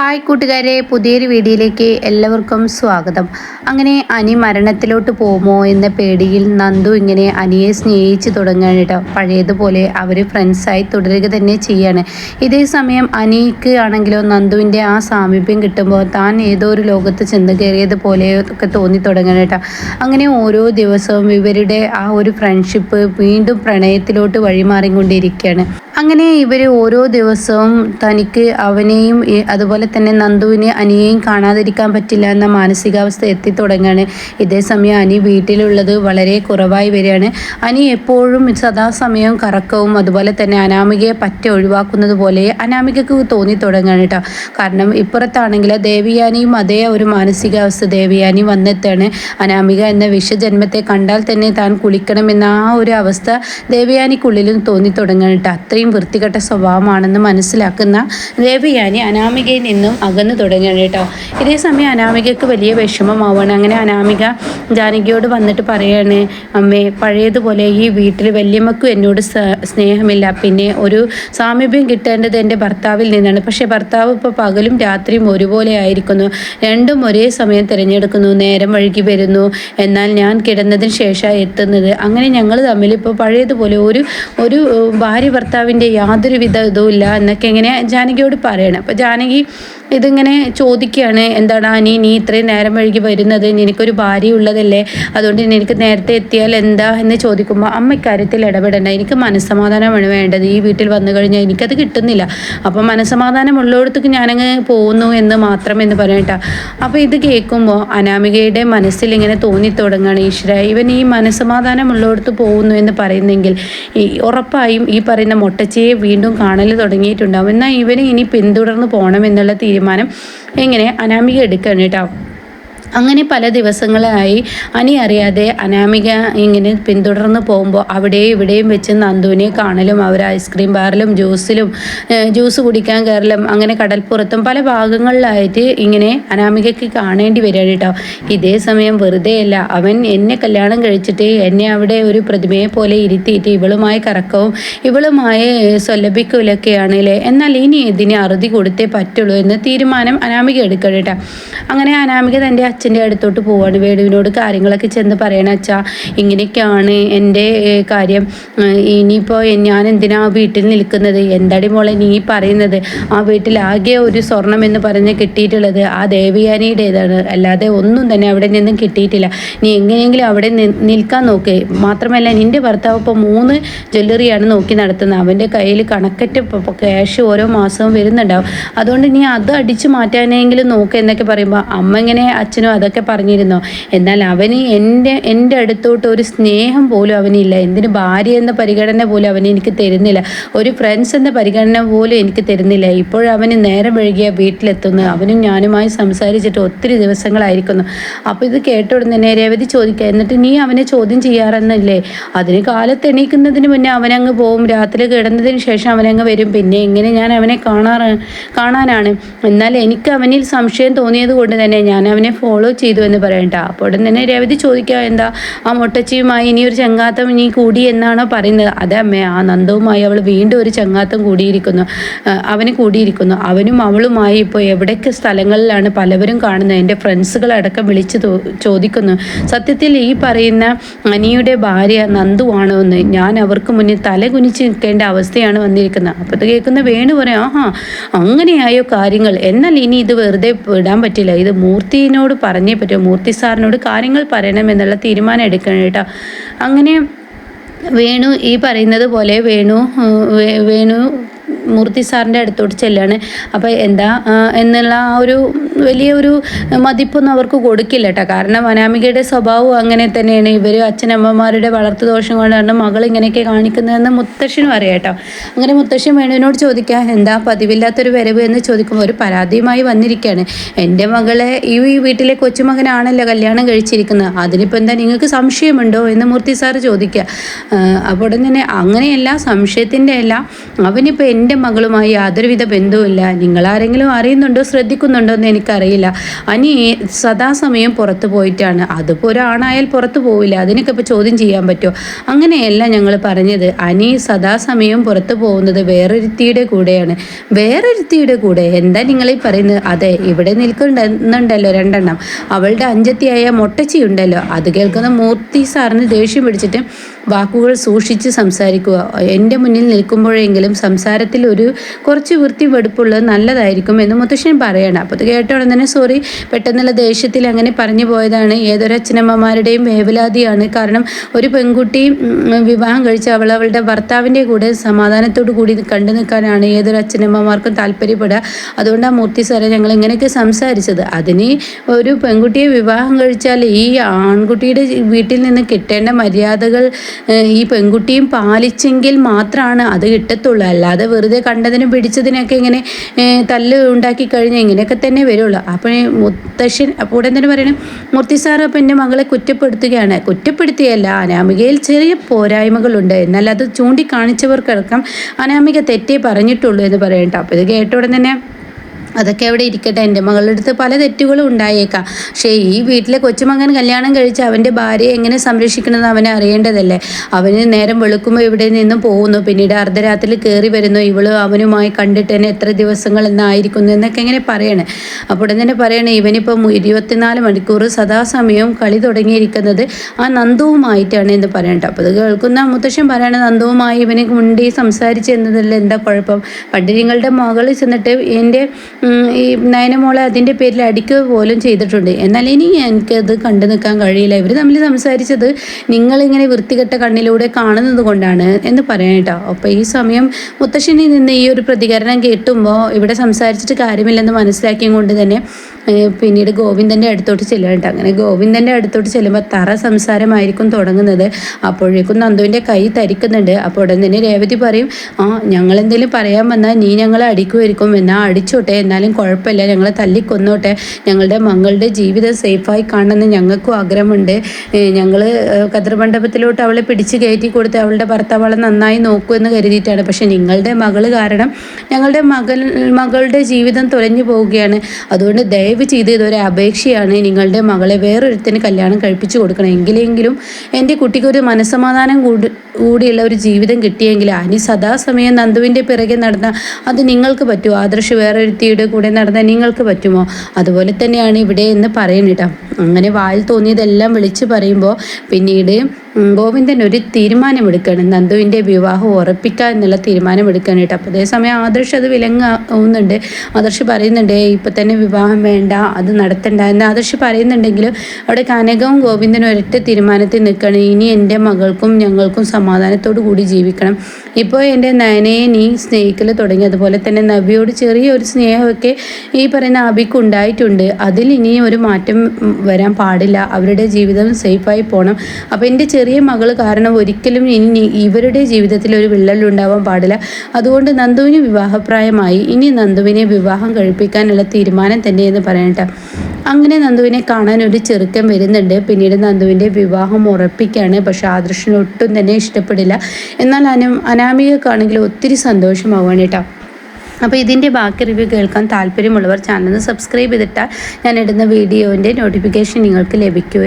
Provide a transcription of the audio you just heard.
Hi കൂട്ടുകാരെ പുതിയൊരു വീഡിയോയിലേക്ക് എല്ലാവർക്കും സ്വാഗതം. അങ്ങനെ അനി മരണത്തിലോട്ട് പോകുമോ എന്ന പേടിയിൽ നന്ദു ഇങ്ങനെ അനിയെ സ്നേഹിച്ച് തുടങ്ങുകയാണ് കേട്ടോ. പഴയതുപോലെ അവർ ഫ്രണ്ട്സായി തുടരുക തന്നെ ചെയ്യാണ്. ഇതേ സമയം അനിക്ക് ആണെങ്കിലോ നന്ദുവിന്റെ ആ സാമീപ്യം കിട്ടുമ്പോൾ താൻ ഏതോ ഒരു ലോകത്ത് ചെന്ന് കയറിയതുപോലെ ഒക്കെ തോന്നി തുടങ്ങണം കേട്ടോ. അങ്ങനെ ഓരോ ദിവസവും ഇവരുടെ ആ ഒരു ഫ്രണ്ട്ഷിപ്പ് വീണ്ടും പ്രണയത്തിലോട്ട് വഴിമാറിക്കൊണ്ടിരിക്കുകയാണ്. അങ്ങനെ ഇവർ ഓരോ ദിവസവും തനിക്ക് അവനെയും അതുപോലെ തന്നെ നന്ദുവിനെ അനിയെയും കാണാതിരിക്കാൻ പറ്റില്ല എന്ന മാനസികാവസ്ഥ എത്തിത്തുടങ്ങുകയാണ് ഇതേസമയം അനി വീട്ടിലുള്ളത് വളരെ കുറവായി വരികയാണ്. അനി എപ്പോഴും സദാസമയം കറക്കവും അതുപോലെ തന്നെ അനാമികയെ പറ്റ ഒഴിവാക്കുന്നത് പോലെ അനാമികക്ക് തോന്നി തുടങ്ങുകയാണ് കേട്ടോ കാരണം ഇപ്പുറത്താണെങ്കിൽ ദേവിയാനിയും അതേ ഒരു മാനസികാവസ്ഥ ദേവിയാനി വന്നെത്താണ്. അനാമിക എന്ന വിഷജന്മത്തെ കണ്ടാൽ തന്നെ താൻ കുളിക്കണമെന്ന ആ ഒരു അവസ്ഥ ദേവിയാനിക്കുള്ളിലും തോന്നി തുടങ്ങുകയാണ് കേട്ടോ അത്രയും വൃത്തികെട്ട സ്വഭാവമാണെന്ന് മനസ്സിലാക്കുന്ന ദേവയാനി അനാമികയിൽ നിന്നും അകന്നു തുടങ്ങുകയാണ് കേട്ടോ. ഇതേ സമയം അനാമികക്ക് വലിയ വിഷമമാവുകയാണ്. അങ്ങനെ അനാമിക ജാനകിയോട് വന്നിട്ട് പറയാണ് അമ്മേ പഴയതുപോലെ ഈ വീട്ടിൽ വല്യമ്മക്കും എന്നോട് സ്നേഹമില്ല. പിന്നെ ഒരു സാമീപ്യം കിട്ടേണ്ടത് എന്റെ ഭർത്താവിൽ നിന്നാണ്. പക്ഷേ ഭർത്താവ് ഇപ്പോൾ പകലും രാത്രിയും ഒരുപോലെ ആയിരിക്കുന്നു. രണ്ടും ഒരേ സമയം തിരഞ്ഞെടുക്കുന്നു. നേരം വഴുകി വരുന്നു. എന്നാൽ ഞാൻ കിടന്നതിന് ശേഷം എത്തുന്നത്. അങ്ങനെ ഞങ്ങൾ തമ്മിൽ ഇപ്പോൾ പഴയതുപോലെ ഒരു ഒരു ഭാര്യ ഭാര്യ ഭർത്താവിന്റെ യാതൊരു വിധ ഇതുമില്ല എന്നൊക്കെ ഇങ്ങനെ ജാനകിയോട് പറയണം. അപ്പോൾ ജാനകി ഇതിങ്ങനെ ചോദിക്കുകയാണ് എന്താണ് അനി നീ ഇത്രയും നേരം വഴുകി വരുന്നത്? നിനക്കൊരു ഭാര്യ ഉള്ളതല്ലേ അതുകൊണ്ട് നിനക്ക് നേരത്തെ എത്തിയാൽ എന്താ? എന്ന് ചോദിക്കുമ്പോൾ അമ്മ ഇക്കാര്യത്തിൽ ഇടപെടേണ്ട. എനിക്ക് മനസ്സമാധാനമാണ് വേണ്ടത്. ഈ വീട്ടിൽ വന്നു കഴിഞ്ഞാൽ എനിക്കത് കിട്ടുന്നില്ല. അപ്പോൾ മനസ്സമാധാനം ഉള്ളിടത്തേക്ക് ഞാനങ്ങ് പോകുന്നു എന്ന് മാത്രം എന്ന് പറയട്ട അപ്പോൾ ഇത് കേൾക്കുമ്പോൾ അനാമികയുടെ മനസ്സിൽ ഇങ്ങനെ തോന്നി തുടങ്ങുകയാണ് ഈശ്വര ഇവൻ ഈ മനസ്സമാധാനം ഉള്ളിടത്ത് പോകുന്നു എന്ന് പറയുന്നെങ്കിൽ ഈ ഉറപ്പായും ഈ പറയുന്ന മുട്ടച്ചയെ വീണ്ടും കാണൽ തുടങ്ങിയിട്ടുണ്ടാവും എന്നാൽ ഇവന് ഇനി പിന്തുടർന്ന് പോകണം എന്നുള്ള തീരുമാനം എങ്ങനെ അനാമിക എടുക്കുകയാണ് കേട്ടോ? അങ്ങനെ പല ദിവസങ്ങളായി അനി അറിയാതെ അനാമിക ഇങ്ങനെ പിന്തുടർന്ന് പോകുമ്പോൾ അവിടെയും ഇവിടെയും വെച്ച് നന്ദുവിനെ കാണലും അവർ ഐസ്ക്രീം ബാറിലും ജ്യൂസിലും ജ്യൂസ് കുടിക്കാൻ കയറലും അങ്ങനെ കടൽപ്പുറത്തും പല ഭാഗങ്ങളിലായിട്ട് ഇങ്ങനെ അനാമികയ്ക്ക് കാണേണ്ടി വരിക കേട്ടോ. ഇതേ സമയം വെറുതെ അല്ല അവൻ എന്നെ കല്യാണം കഴിച്ചിട്ട് എന്നെ അവിടെ ഒരു പ്രതിമയെ പോലെ ഇരുത്തിയിട്ട് ഇവളുമായി കറക്കവും ഇവളുമായി സ്വലഭിക്കലൊക്കെയാണല്ലേ എന്നാൽ ഇനി ഇതിനെ അറുതി കൊടുത്തേ പറ്റുള്ളൂ എന്ന് തീരുമാനം അനാമിക എടുക്കട്ടെ കേട്ടോ. അങ്ങനെ അനാമിക തന്റെ അച്ഛന്റെ അടുത്തോട്ട് പോവാണ്. വേണുവിനോട് കാര്യങ്ങളൊക്കെ ചെന്ന് പറയണ അച്ഛാ ഇങ്ങനെയൊക്കെയാണ് എന്റെ കാര്യം. ഇനിയിപ്പോൾ ഞാൻ എന്തിനാ വീട്ടിൽ നിൽക്കുന്നത്? എന്താടി മോളെ നീ പറയുന്നത്? ആ വീട്ടിൽ ആകെ ഒരു സ്വർണം എന്ന് പറഞ്ഞ് കിട്ടിയിട്ടുള്ളത് ആ ദേവിയാനിയുടേതാണ്. അല്ലാതെ ഒന്നും തന്നെ അവിടെ നിന്നും കിട്ടിയിട്ടില്ല. നീ എങ്ങനെയെങ്കിലും അവിടെ നിൽക്കാൻ നോക്ക്. മാത്രമല്ല നിന്റെ ഭർത്താവ് ഇപ്പോൾ മൂന്ന് ജ്വല്ലറിയാണ് നോക്കി നടത്തുന്നത്. അവന്റെ കയ്യിൽ കണക്കറ്റ് ക്യാഷ് ഓരോ മാസവും വരുന്നുണ്ടാവും. അതുകൊണ്ട് നീ അത് അടിച്ചു മാറ്റാനെങ്കിലും നോക്ക് എന്നൊക്കെ പറയുമ്പോൾ അമ്മ ഇങ്ങനെ അച്ഛനും അതൊക്കെ പറഞ്ഞിരുന്നു? എന്നാൽ അവന് എന്റെ എന്റെ അടുത്തോട്ട് ഒരു സ്നേഹം പോലും അവനില്ല. എന്തിന് ഭാര്യ എന്ന പരിഗണന പോലും അവന് എനിക്ക് തരുന്നില്ല. ഒരു ഫ്രണ്ട്സ് എന്ന പരിഗണന പോലും എനിക്ക് തരുന്നില്ല. ഇപ്പോഴവന് നേരം വഴുകിയ വീട്ടിലെത്തുന്നു അവനും ഞാനുമായി സംസാരിച്ചിട്ട് ഒത്തിരി ദിവസങ്ങളായിരിക്കുന്നു. അപ്പോൾ ഇത് കേട്ട ഉടനെ രേവതി ചോദിക്കുക എന്നിട്ട് നീ അവനെ ചോദ്യം ചെയ്യാറെന്നല്ലേ? അതിന് കാലത്ത് എണീക്കുന്നതിന് മുന്നേ അവനങ്ങ് പോവും. രാത്രി കിടന്നതിന് ശേഷം അവനങ്ങ് വരും. പിന്നെ എങ്ങനെ ഞാൻ അവനെ കാണാറ് കാണാനാണ്? എന്നാൽ എനിക്ക് അവനിൽ സംശയം തോന്നിയത് കൊണ്ട് തന്നെ ഞാൻ അവനെ ഫോളോ ചെയ്തു എന്ന് പറയണ്ട. അപ്പോൾ ഉടൻ തന്നെ രേവതി ചോദിക്കുക എന്താ ആ മുട്ടച്ചിയുമായി ഇനി ഒരു ചങ്ങാത്തം ഇനി കൂടി എന്നാണോ പറയുന്നത്? അതെ അമ്മ ആ നന്ദവുമായി അവൾ വീണ്ടും ഒരു ചങ്ങാത്തം കൂടിയിരിക്കുന്നു. അവന് കൂടിയിരിക്കുന്നു. അവനും അവളുമായി ഇപ്പോൾ എവിടെയൊക്കെ സ്ഥലങ്ങളിലാണ് പലവരും കാണുന്നത്. എന്റെ ഫ്രണ്ട്സുകളടക്കം വിളിച്ച് ചോദിക്കുന്നു. സത്യത്തിൽ ഈ പറയുന്ന അനിയുടെ ഭാര്യ നന്ദുവാണോ എന്ന്. ഞാൻ അവർക്ക് മുന്നിൽ തല കുനിച്ച് നിൽക്കേണ്ട അവസ്ഥയാണ് വന്നിരിക്കുന്നത്. അപ്പോൾ കേൾക്കുന്ന വേണു പറയാം ആഹാ അങ്ങനെയായോ കാര്യങ്ങൾ? എന്നാൽ ഇനി ഇത് വെറുതെ വിടാൻ പറ്റില്ല. ഇത് മൂർത്തിനോട് പറഞ്ഞേ പറ്റൂ. മൂർത്തി സാറിനോട് കാര്യങ്ങൾ പറയണമെന്നുള്ള തീരുമാനം എടുക്കണം കേട്ടോ. അങ്ങനെ വേണു ഈ പറയുന്നത് പോലെ വേണു വേണു മൂർത്തി സാറിന്റെ അടുത്തോട്ട് ചെല്ലുകയാണ് അപ്പോൾ എന്താ എന്നുള്ള ആ ഒരു വലിയൊരു മതിപ്പൊന്നും അവർക്ക് കൊടുക്കില്ല കേട്ടോ കാരണം അനാമികയുടെ സ്വഭാവം അങ്ങനെ തന്നെയാണ്. ഇവർ അച്ഛനമ്മമാരുടെ വളർത്തു ദോഷം കൊണ്ടാണ് മകൾ ഇങ്ങനെയൊക്കെ കാണിക്കുന്നതെന്ന് മുത്തശ്ശനും അറിയാം കേട്ടോ അങ്ങനെ മുത്തശ്ശൻ വേണുവിനോട് ചോദിക്കുക എന്താ പതിവില്ലാത്തൊരു വരവ് എന്ന് ചോദിക്കുമ്പോൾ ഒരു പരാതിയുമായി വന്നിരിക്കുകയാണ് എന്റെ മകളെ ഈ വീട്ടിലെ കൊച്ചുമകനാണല്ലോ കല്യാണം കഴിച്ചിരിക്കുന്നത്. അതിനിപ്പോൾ എന്താ നിങ്ങൾക്ക് സംശയമുണ്ടോ എന്ന് മൂർത്തി സാറ് ചോദിക്കുക അപ്പോൾ ഉടൻ തന്നെ അങ്ങനെയല്ല സംശയത്തിന്റെ അല്ല. അവനിപ്പോൾ എന്റെ മകളുമായി യാതൊരുവിധ ബന്ധവുമില്ല. നിങ്ങൾ ആരെങ്കിലും അറിയുന്നുണ്ടോ ശ്രദ്ധിക്കുന്നുണ്ടോ എന്ന് എനിക്കറിയില്ല. അനി സദാസമയം പുറത്തു പോയിട്ടാണ്. അതിപ്പോൾ ഒരാണായാൽ പുറത്തു പോവില്ല. അതിനൊക്കെ ഇപ്പോൾ ചോദ്യം ചെയ്യാൻ പറ്റുമോ? അങ്ങനെയല്ല ഞങ്ങൾ പറഞ്ഞത്. അനി സദാസമയം പുറത്തു പോകുന്നത് വേറൊരുത്തിയുടെ കൂടെയാണ്. വേറൊരുത്തിയുടെ കൂടെ? എന്താ നിങ്ങളീ പറയുന്നത്? അതെ ഇവിടെ നിൽക്കുന്നുണ്ടല്ലോ രണ്ടെണ്ണം. അവളുടെ അഞ്ചത്തിയായ മൊട്ടച്ചി ഉണ്ടല്ലോ അത് കേൾക്കുന്ന മൂർത്തി സാറിന് ദേഷ്യം പിടിച്ചിട്ട് വാക്കുകൾ സൂക്ഷിച്ച് സംസാരിക്കുക. എന്റെ മുന്നിൽ നിൽക്കുമ്പോഴെങ്കിലും സംസാരത്തിൽ ഒരു കുറച്ച് വൃത്തി വെടുപ്പുള്ളത് നല്ലതായിരിക്കും എന്ന് മുത്തശ്ശൻ പറയണം. അപ്പോൾ അത് കേട്ട ഉടനെ തന്നെ സോറി പെട്ടെന്നുള്ള ദേഷ്യത്തിൽ അങ്ങനെ പറഞ്ഞു പോയതാണ്. ഏതൊരു അച്ഛനമ്മമാരുടെയും വേവലാതിയാണ്. കാരണം ഒരു പെൺകുട്ടി വിവാഹം കഴിച്ച് അവൾ അവളുടെ ഭർത്താവിന്റെ കൂടെ സമാധാനത്തോടു കൂടി കണ്ടു നിൽക്കാനാണ് ഏതൊരു അച്ഛനമ്മമാർക്കും താല്പര്യപ്പെടുക. അതുകൊണ്ടാണ് മൂർത്തി സാറെ ഞങ്ങൾ ഇങ്ങനെയൊക്കെ സംസാരിച്ചത്. അതിന് ഒരു പെൺകുട്ടിയെ വിവാഹം കഴിച്ചാൽ ഈ ആൺകുട്ടിയുടെ വീട്ടിൽ നിന്ന് കിട്ടേണ്ട മര്യാദകൾ ഈ പെൺകുട്ടിയും പാലിച്ചെങ്കിൽ മാത്രമാണ് അത് കിട്ടത്തുള്ളൂ. അല്ലാതെ വെറുതെ കണ്ടതിനും പിടിച്ചതിനൊക്കെ ഇങ്ങനെ തല്ല് ഉണ്ടാക്കി കഴിഞ്ഞാൽ ഇങ്ങനെയൊക്കെ തന്നെ വരുള്ളൂ. അപ്പോൾ മുത്തശ്ശൻ അപ്പോൾ ഉടൻ തന്നെ പറയണേ മൂർത്തി സാർ അപ്പം എന്റെ മകളെ കുറ്റപ്പെടുത്തുകയാണ്. കുറ്റപ്പെടുത്തിയല്ല അനാമികയിൽ ചെറിയ പോരായ്മകളുണ്ട്. എന്നാൽ അത് ചൂണ്ടിക്കാണിച്ചവർക്കടക്കം അനാമിക തെറ്റേ പറഞ്ഞിട്ടുള്ളൂ എന്ന് പറയട്ടോ അപ്പോൾ ഇത് കേട്ട ഉടൻ തന്നെ അതൊക്കെ അവിടെ ഇരിക്കട്ടെ. എന്റെ മകളുടെ അടുത്ത് പല തെറ്റുകളും ഉണ്ടായേക്കാം. പക്ഷേ ഈ വീട്ടിലെ കൊച്ചുമകൻ കല്യാണം കഴിച്ച് അവന്റെ ഭാര്യയെ എങ്ങനെ സംരക്ഷിക്കണമെന്ന് അവനെ അറിയേണ്ടതല്ലേ? അവന് നേരം വെളുക്കുമ്പോൾ ഇവിടെ നിന്നും പോകുന്നു. പിന്നീട് അർദ്ധരാത്രിയിൽ കയറി വരുന്നു. ഇവൾ അവനുമായി കണ്ടിട്ട് തന്നെ എത്ര ദിവസങ്ങൾ എന്നായിരിക്കുന്നു എന്നൊക്കെ എങ്ങനെ പറയണേ. അപ്പോൾ തന്നെ പറയണേ ഇവനിപ്പം ഇരുപത്തിനാല് മണിക്കൂർ സദാസമയവും കളി തുടങ്ങിയിരിക്കുന്നത് ആ നന്ദുവുമായിട്ടാണ് എന്ന് പറയേണ്ടത് അപ്പോൾ അത് കേൾക്കുന്ന മുത്തശ്ശൻ പറയണ നന്ദുവുമായി ഇവനെ മുണ്ടി സംസാരിച്ച് എന്നതല്ല എന്താ കുഴപ്പം? പണ്ട് നിങ്ങളുടെ മകളിൽ ചെന്നിട്ട് എന്റെ ഈ നയനമോളെ അതിന്റെ പേരിൽ അടിക്കുക പോലും ചെയ്തിട്ടുണ്ട്. എന്നാൽ ഇനി എനിക്കത് കണ്ടു നിൽക്കാൻ കഴിയില്ല. ഇവർ തമ്മിൽ സംസാരിച്ചത് നിങ്ങളിങ്ങനെ വൃത്തികെട്ട കണ്ണിലൂടെ കാണുന്നത് കൊണ്ടാണ് എന്ന് പറയാൻ കേട്ടോ. അപ്പോൾ ഈ സമയം മുത്തശ്ശനിൽ നിന്ന് ഈ ഒരു പ്രതികരണം കേട്ടുമ്പോൾ ഇവിടെ സംസാരിച്ചിട്ട് കാര്യമില്ലെന്ന് മനസ്സിലാക്കിയും കൊണ്ട് തന്നെ പിന്നീട് ഗോവിന്ദന്റെ അടുത്തോട്ട് ചെല്ലുകയുണ്ട് അങ്ങനെ ഗോവിന്ദന്റെ അടുത്തോട്ട് ചെല്ലുമ്പോൾ തറ സംസാരമായിരിക്കും തുടങ്ങുന്നത്. അപ്പോഴേക്കും നന്ദുവിന്റെ കൈ തരിക്കുന്നുണ്ട്. അപ്പോൾ ഉടൻ തന്നെ രേവതി പറയും ആ ഞങ്ങൾ എന്തെങ്കിലും പറയാൻ വന്നാൽ നീ ഞങ്ങളെ അടിക്കുമായിരിക്കും. എന്നാൽ അടിച്ചോട്ടെ. എന്നാലും കുഴപ്പമില്ല. ഞങ്ങളെ തല്ലിക്കൊന്നോട്ടെ. ഞങ്ങളുടെ മകളുടെ ജീവിതം സേഫായി കാണണമെന്ന് ഞങ്ങൾക്കും ആഗ്രഹമുണ്ട്. ഞങ്ങൾ കതിർ മണ്ഡപത്തിലോട്ട് അവളെ പിടിച്ച് കയറ്റി കൊടുത്ത് അവളുടെ ഭർത്താവ് അവളെ നന്നായി നോക്കൂ എന്ന് കരുതിയിട്ടാണ്. പക്ഷെ നിങ്ങളുടെ മകൾ കാരണം ഞങ്ങളുടെ മകൾ മകളുടെ ജീവിതം തുലഞ്ഞു പോവുകയാണ്. അതുകൊണ്ട് ദയവ് ദയവ് ചെയ്ത് ഇതൊരു അപേക്ഷയാണ്. നിങ്ങളുടെ മകളെ വേറൊരുത്തിന് കല്യാണം കഴിപ്പിച്ചു കൊടുക്കണം. എങ്കിലെങ്കിലും എന്റെ കുട്ടിക്കൊരു മനസ്സമാധാനം കൂടി കൂടിയുള്ള ഒരു ജീവിതം കിട്ടിയെങ്കിൽ അനി സദാസമയം നന്ദുവിന്റെ പിറകെ നടന്ന അത് നിങ്ങൾക്ക് പറ്റുമോ? ആദർശ് വേറൊരുത്തിയുടെ കൂടെ നടന്ന നിങ്ങൾക്ക് പറ്റുമോ? അതുപോലെ തന്നെയാണ് ഇവിടെ എന്ന് പറയുന്നിട്ടാ അങ്ങനെ വായിൽ തോന്നിയതെല്ലാം വിളിച്ചു പറയുമ്പോൾ പിന്നീട് ഗോവിന്ദൻ ഒരു തീരുമാനമെടുക്കണം നന്ദുവിന്റെ വിവാഹം ഉറപ്പിക്കുക എന്നുള്ള തീരുമാനം കേട്ടോ. അപ്പോൾ അതേസമയം ആദർശ് അത് വിലങ്ങാവുന്നുണ്ട്. ആദർശ് പറയുന്നുണ്ട് ഇപ്പം തന്നെ വിവാഹം വേണ്ട അത് നടത്തണ്ട എന്ന് ആദർശ് പറയുന്നുണ്ടെങ്കിലും അവിടെ കനകവും ഗോവിന്ദനും ഒരൊറ്റ തീരുമാനത്തിൽ നിൽക്കണം ഇനി എന്റെ മകൾക്കും ഞങ്ങൾക്കും സമാധാനത്തോടു കൂടി ജീവിക്കണം. ഇപ്പോൾ എന്റെ നയനയെ നീ സ്നേഹിക്കൽ തുടങ്ങി. അതുപോലെ തന്നെ നബിയോട് ചെറിയൊരു സ്നേഹമൊക്കെ ഈ പറയുന്ന അബിക്ക് ഉണ്ടായിട്ടുണ്ട്. അതിൽ ഇനിയും ഒരു മാറ്റം വരാൻ പാടില്ല. അവരുടെ ജീവിതം സേഫായി പോകണം അപ്പോൾ എന്റെ ചെറിയ മകൾ കാരണം ഒരിക്കലും ഇനി ഇവരുടെ ജീവിതത്തിൽ ഒരു വിള്ളൽ ഉണ്ടാവാൻ പാടില്ല. അതുകൊണ്ട് നന്ദുവിന് വിവാഹപ്രായമായി. ഇനി നന്ദുവിനെ വിവാഹം കഴിപ്പിക്കാനുള്ള തീരുമാനം തന്നെ എന്ന് പറയട്ടെ അങ്ങനെ നന്ദുവിനെ കാണാൻ ഒരു ചെറുക്കം വരുന്നുണ്ട്. പിന്നീട് നന്ദുവിന്റെ വിവാഹം ഉറപ്പിക്കുകയാണ്. പക്ഷേ ആദർശന് ഒട്ടും തന്നെ ഇഷ്ടപ്പെടില്ല. എന്നാൽ അനാമിക അനാമികക്കാണെങ്കിൽ ഒത്തിരി സന്തോഷമാവുകയാണ് കേട്ടോ. അപ്പോൾ ഇതിന്റെ ബാക്കി റിവ്യൂ കേൾക്കാൻ താല്പര്യമുള്ളവർ ചാനൽ സബ്സ്ക്രൈബ് ചെയ്തിട്ടാൽ ഞാൻ ഇടുന്ന വീഡിയോന്റെ നോട്ടിഫിക്കേഷൻ നിങ്ങൾക്ക് ലഭിക്കുകയും